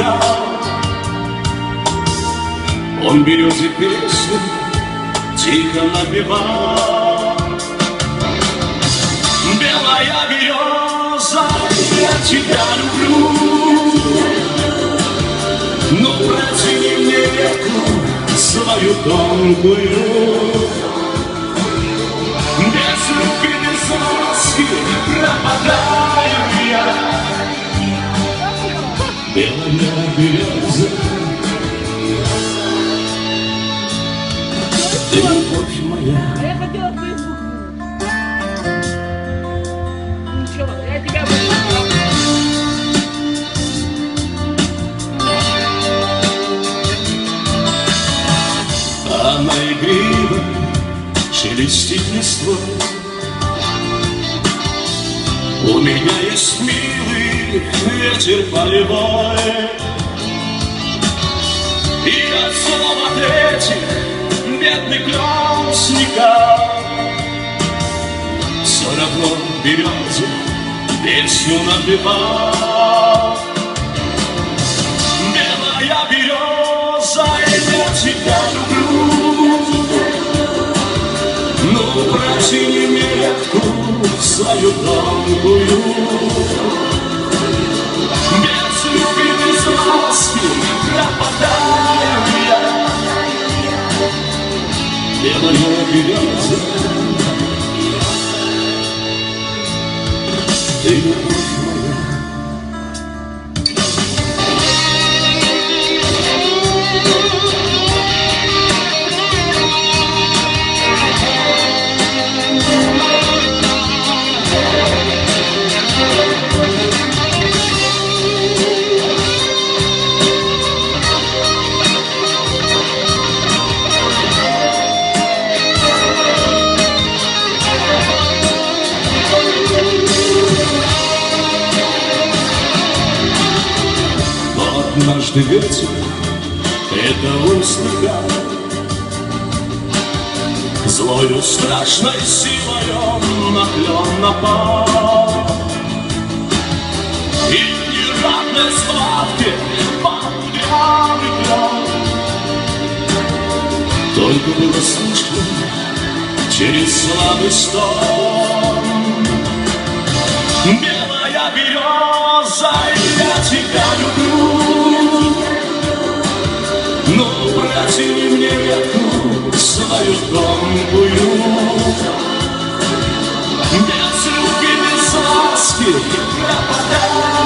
снегам. Он березе песню тихо напевал. Белая береза, я тебя люблю. Ну, протяни мне ветку свою тонкую. Белая береза, ты любовь моя. А я хотела Facebook. Ничего, я тебя. Она игриво шелестит листвой. У меня есть милый ветер полевой. И от слов от этих бедных гром Все равно берете песню напевал. Белая береза, я тебя люблю. Ну, протяни метку свою тонкую. Без любви, без ласки пропадаю я. Белая береза, однажды ветер это услыхал Злою страшной силой он на клен напал И в неравной схватке поудрял и клен Только было слышно через слабый стон. Белая береза, Brasil.